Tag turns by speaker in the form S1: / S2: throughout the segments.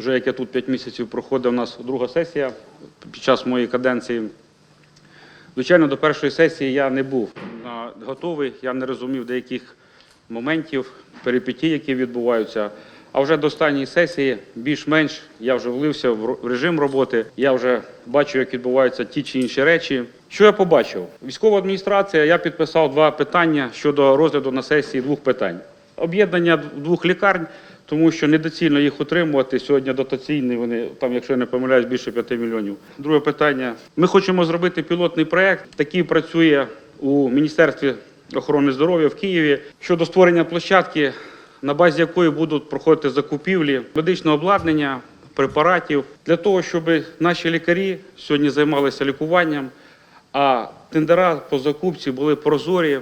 S1: вже як я тут 5 місяців проходить у нас друга сесія під час моєї каденції. Звичайно, до першої сесії я не був готовий, я не розумів деяких моментів, перипетій, які відбуваються. А вже до останньої сесії більш-менш я вже влився в режим роботи. Я вже бачу, як відбуваються ті чи інші речі. Що я побачив? Військова адміністрація, я підписав два питання щодо розгляду на сесії двох питань. Об'єднання двох лікарень, тому що недоцільно їх утримувати. Сьогодні дотаційні вони, там, якщо я не помиляюсь, більше 5 мільйонів. Друге питання. Ми хочемо зробити пілотний проект, такий працює у Міністерстві охорони здоров'я в Києві щодо створення площадки, на базі якої будуть проходити закупівлі медичного обладнання, препаратів для того, щоб наші лікарі сьогодні займалися лікуванням, а тендера по закупці були прозорі,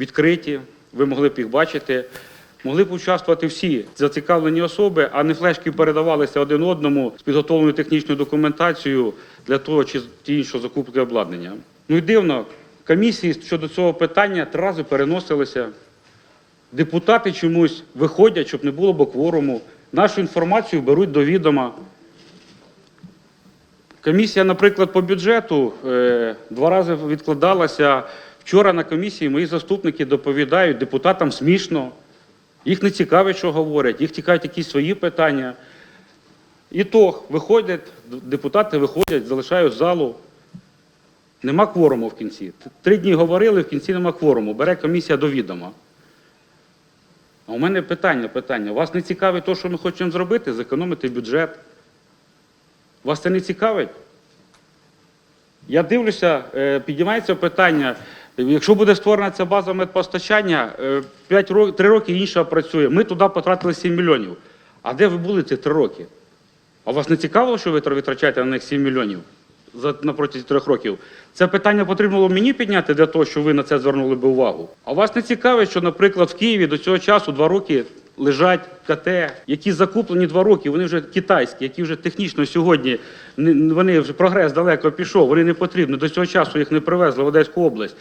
S1: відкриті, ви могли б їх бачити. Могли б участвувати всі зацікавлені особи, а не флешки передавалися один одному з підготовленою технічною документацією для того чи іншого закупки обладнання. Ну і дивно, комісії щодо цього питання три рази переносилися. Депутати чомусь виходять, щоб не було б кворуму. Нашу інформацію беруть до відома. Комісія, наприклад, по бюджету е, два рази відкладалася. Вчора на комісії мої заступники доповідають, депутатам смішно. Їх не цікавить, що говорять, їх цікавить якісь свої питання. І то виходять, депутати виходять, залишають залу. Нема кворуму в кінці. Три дні говорили, в кінці нема кворуму. Бере комісія до відома. А у мене питання, питання. Вас не цікавить те, що ми хочемо зробити, зекономити бюджет? Вас це не цікавить? Я дивлюся, е, піднімається питання. Якщо буде створена ця база медпостачання, 5 років, 3 роки інша працює. Ми туди потратили 7 мільйонів. А де ви були ці 3 роки? А вас не цікаво, що ви витрачаєте на них 7 мільйонів на протязі трьох років? Це питання потрібно було мені підняти для того, щоб ви на це звернули би увагу. А вас не цікавить, що, наприклад, в Києві до цього часу 2 роки лежать КТ, які закуплені 2 роки, вони вже китайські, які вже технічно сьогодні, вони вже прогрес далеко пішов, вони не потрібні. До цього часу їх не привезли в Одеську область.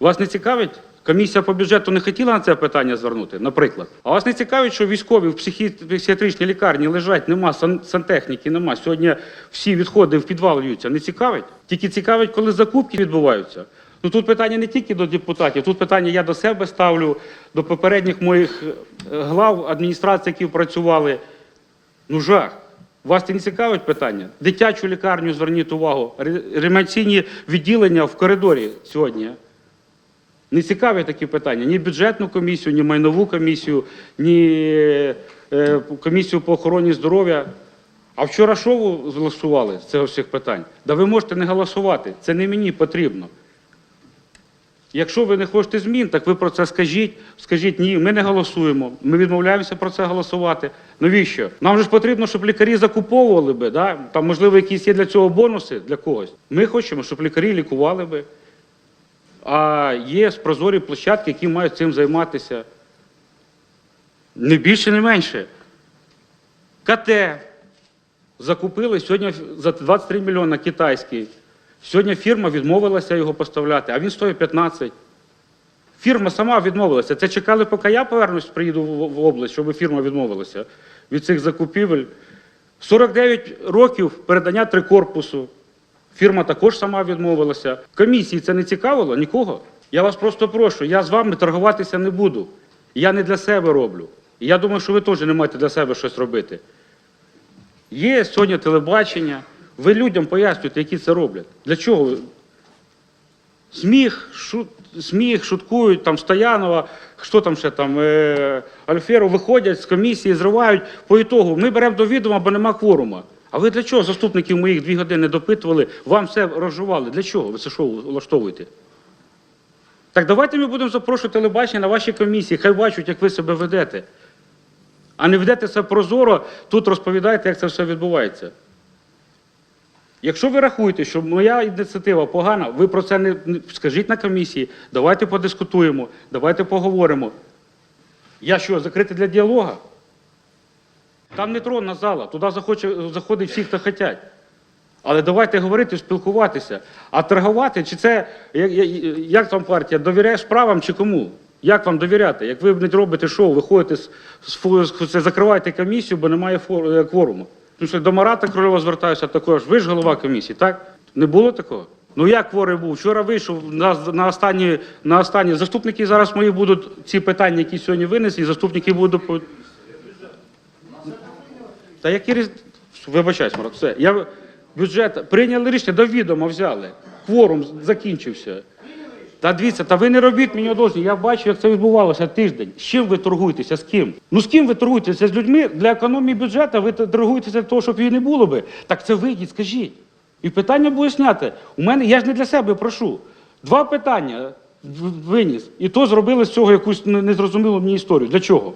S1: Вас не цікавить? Комісія по бюджету не хотіла на це питання звернути, наприклад. А вас не цікавить, що військові в психіатричній лікарні лежать, нема сантехніки, нема. Сьогодні всі відходи в підвал льються. Не цікавить? Тільки цікавить, коли закупки відбуваються. Ну тут питання не тільки до депутатів, тут питання я до себе ставлю, до попередніх моїх е, глав адміністрації, які працювали. Ну жах. Вас це не цікавить питання? Дитячу лікарню зверніть увагу. Ре- Реанімаційні відділення в коридорі сьогодні. Не цікаві такі питання. Ні бюджетну комісію, ні майнову комісію, ні е, комісію по охороні здоров'я. А вчора що ви голосували з цього всіх питань? Да ви можете не голосувати. Це не мені потрібно. Якщо ви не хочете змін, так ви про це скажіть. Скажіть, ні, ми не голосуємо. Ми відмовляємося про це голосувати. Навіщо? Нам же ж потрібно, щоб лікарі закуповували би. Да? Там, можливо, якісь є для цього бонуси для когось. Ми хочемо, щоб лікарі лікували би. А є прозорі площадки, які мають цим займатися. Не більше, не менше. КТ закупили сьогодні за 23 мільйона китайський. Сьогодні фірма відмовилася його поставляти, а він стоїть 15. Фірма сама відмовилася. Це чекали, поки я повернусь, приїду в область, щоб фірма відмовилася від цих закупівель. 49 років передання три корпусу. Фірма також сама відмовилася. Комісії це не цікавило нікого. Я вас просто прошу, я з вами торгуватися не буду. Я не для себе роблю. Я думаю, що ви теж не маєте для себе щось робити. Є сьогодні телебачення. Ви людям пояснюєте, які це роблять. Для чого? Сміх, шут, сміх, шуткують, там Стоянова, що там ще там, е, Альферу виходять з комісії, зривають. По ітогу ми беремо до відома, бо нема кворума. А ви для чого заступників моїх дві години допитували, вам все розжували? Для чого? Ви це що влаштовуєте? Так давайте ми будемо запрошувати телебачення на ваші комісії, хай бачать, як ви себе ведете. А не ведете це прозоро, тут розповідаєте, як це все відбувається. Якщо ви рахуєте, що моя ініціатива погана, ви про це не, скажіть на комісії, давайте подискутуємо, давайте поговоримо. Я що, закритий для діалога? Там не тронна зала, туди захоче, заходить всі, хто хочуть. Але давайте говорити, спілкуватися. А торгувати, чи це, як, як, там партія, довіряєш правам чи кому? Як вам довіряти? Як ви не робите шоу, виходите з, з- закриваєте комісію, бо немає фор- е, кворуму. Тому що до Марата Крольова звертаюся також. Ви ж голова комісії, так? Не було такого? Ну як кворий був? Вчора вийшов на, на останні, на останні. Заступники зараз мої будуть ці питання, які сьогодні винесені, заступники будуть. Та які різ... Вибачаюсь, Марат, все. Я... Бюджет прийняли рішення, до відома взяли. Кворум закінчився. Та дивіться, та ви не робіть мені одолження. Я бачу, як це відбувалося тиждень. З чим ви торгуєтеся? З ким? Ну з ким ви торгуєтеся? З людьми для економії бюджету ви торгуєтеся для того, щоб її не було би. Так це вийдіть, скажіть. І питання буде зняте. У мене, я ж не для себе прошу. Два питання виніс. І то зробили з цього якусь незрозумілу мені історію. Для чого?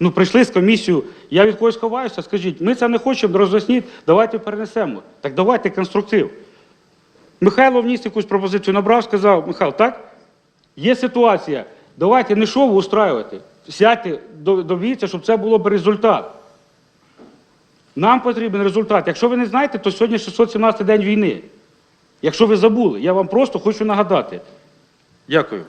S1: Ну, прийшли з комісією, я від когось ховаюся, скажіть, ми це не хочемо, роз'ясніть, давайте перенесемо. Так давайте конструктив. Михайло вніс якусь пропозицію, набрав, сказав, Михайло, так? Є ситуація, давайте не шоу устраювати. Сядьте, до- добіться, щоб це було б результат. Нам потрібен результат. Якщо ви не знаєте, то сьогодні 617 день війни. Якщо ви забули, я вам просто хочу нагадати. Дякую.